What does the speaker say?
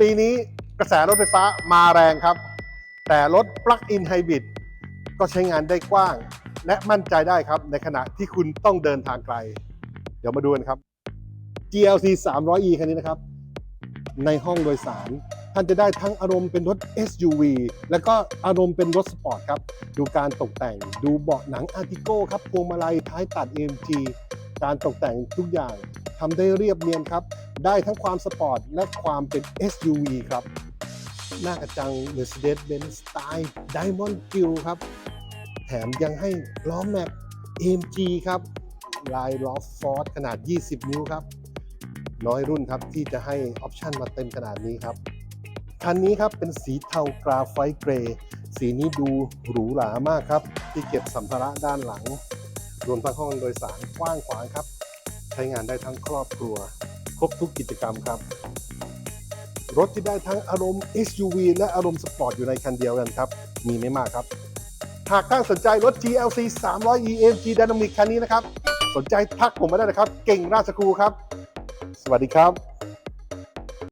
ปีนี้กระแสรถไฟฟ้ามาแรงครับ แต่รถ Plug-in Hybrid ก็ใช้งานได้กว้าง และมั่นใจได้ครับ ในขณะที่คุณต้องเดินทางไกล เดี๋ยวมาดูกันครับ GLC 300e คันนี้นะครับ ในห้องโดยสาร ท่านจะได้ทั้งอารมณ์เป็นรถ SUV แล้วก็อารมณ์เป็นรถสปอร์ตครับ ดูการตกแต่ง ดูเบาะหนังอาร์ติโก้ครับพวงมาลัยท้ายตัด AMG การตกแต่งทุกอย่าง ทำได้เรียบเนียนครับ ได้ทั้งความสปอร์ตและความเป็น SUV ครับ หน้ากระจัง Mercedes-Benz สไตล์ Diamond Grill ครับ แถมยังให้ล้อแม็ก AMG ครับ ลายล้อฟอร์ดขนาด 20 นิ้วครับ น้อยรุ่นครับที่จะให้ออปชันมาเต็มขนาดนี้ครับคันนี้ครับเป็นสีเทากราไฟต์เกรย์สีนี้ดูหรูหรามากครับ ที่เก็บสัมภาระด้านหลัง รวมทั้งห้องโดยสารกว้างขวางครับ ใช้งานได้ทั้งครอบครัว ครบทุกกิจกรรมครับ รถที่ได้ทั้งอารมณ์ SUV และอารมณ์สปอร์ตอยู่ในคันเดียวกันครับ มีไม่มากครับ หากท่านสนใจรถ GLC 300 EMG Dynamic คันนี้นะครับ สนใจทักผมมาได้นะครับ เก่งราชครูครับ สวัสดีครับ